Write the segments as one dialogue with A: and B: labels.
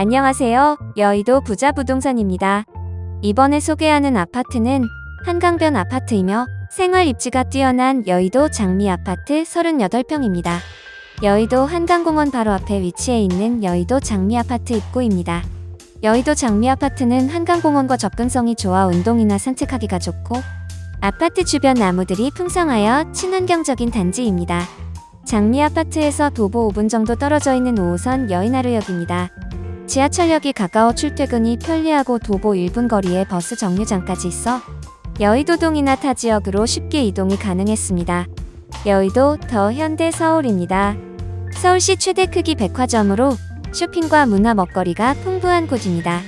A: 안녕하세요. 여의도 부자 부동산입니다. 이번에 소개하는 아파트는 한강변 아파트이며 생활 입지가 뛰어난 여의도 장미 아파트 38평입니다. 여의도 한강공원 바로 앞에 위치해 있는 여의도 장미 아파트 입구입니다. 여의도 장미 아파트는 한강공원과 접근성이 좋아 운동이나 산책하기가 좋고 아파트 주변 나무들이 풍성하여 친환경적인 단지입니다. 장미 아파트에서 도보 5분 정도 떨어져 있는 5호선 여의나루역입니다. 지하철역이 가까워 출퇴근이 편리하고 도보 1분 거리에 버스 정류장까지 있어 여의도동이나 타 지역으로 쉽게 이동이 가능했습니다. 여의도 더 현대 서울입니다. 서울시 최대 크기 백화점으로 쇼핑과 문화 먹거리가 풍부한 곳입니다.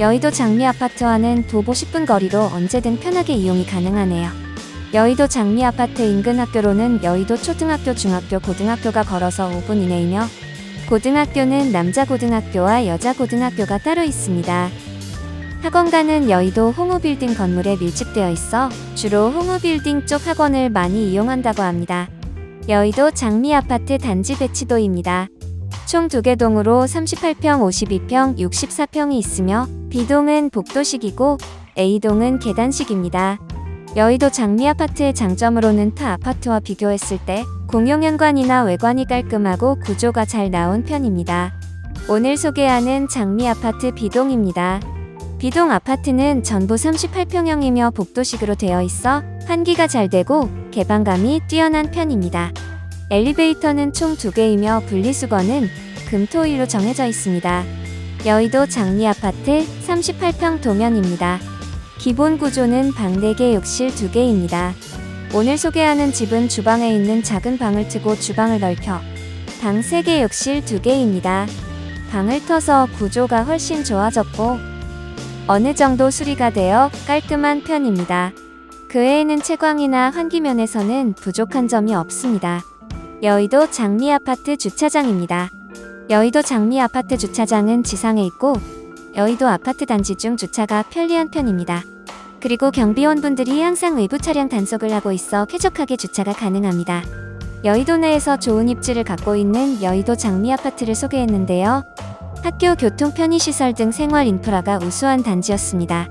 A: 여의도 장미 아파트와는 도보 10분 거리로 언제든 편하게 이용이 가능하네요. 여의도 장미 아파트 인근 학교로는 여의도 초등학교, 중학교, 고등학교가 걸어서 5분 이내이며 고등학교는 남자 고등학교와 여자 고등학교가 따로 있습니다. 학원가는 여의도 홍우빌딩 건물에 밀집되어 있어 주로 홍우빌딩 쪽 학원을 많이 이용한다고 합니다. 여의도 장미 아파트 단지 배치도입니다. 총두개 동으로 38평, 52평, 64평이 있으며 B동은 복도식이고 A동은 계단식입니다. 여의도 장미 아파트의 장점으로는 타 아파트와 비교했을 때 공용현관이나 외관이 깔끔하고 구조가 잘 나온 편입니다. 오늘 소개하는 장미 아파트 B동입니다. B동 아파트는 전부 38평형이며 복도식으로 되어 있어 환기가 잘 되고 개방감이 뛰어난 편입니다. 엘리베이터는 총 2개이며 분리수거는 금토일로 정해져 있습니다. 여의도 장미 아파트 38평 도면입니다. 기본 구조는 방 4개, 욕실 2개입니다. 오늘 소개하는 집은 주방에 있는 작은 방을 트고 주방을 넓혀 방 3개, 욕실 2개입니다. 방을 터서 구조가 훨씬 좋아졌고 어느 정도 수리가 되어 깔끔한 편입니다. 그 외에는 채광이나 환기면에서는 부족한 점이 없습니다. 여의도 장미 아파트 주차장입니다. 여의도 장미 아파트 주차장은 지상에 있고 여의도 아파트 단지 중 주차가 편리한 편입니다. 그리고 경비원분들이 항상 외부 차량 단속을 하고 있어 쾌적하게 주차가 가능합니다. 여의도 내에서 좋은 입지를 갖고 있는 여의도 장미 아파트를 소개했는데요. 학교, 교통, 편의시설 등 생활 인프라가 우수한 단지였습니다.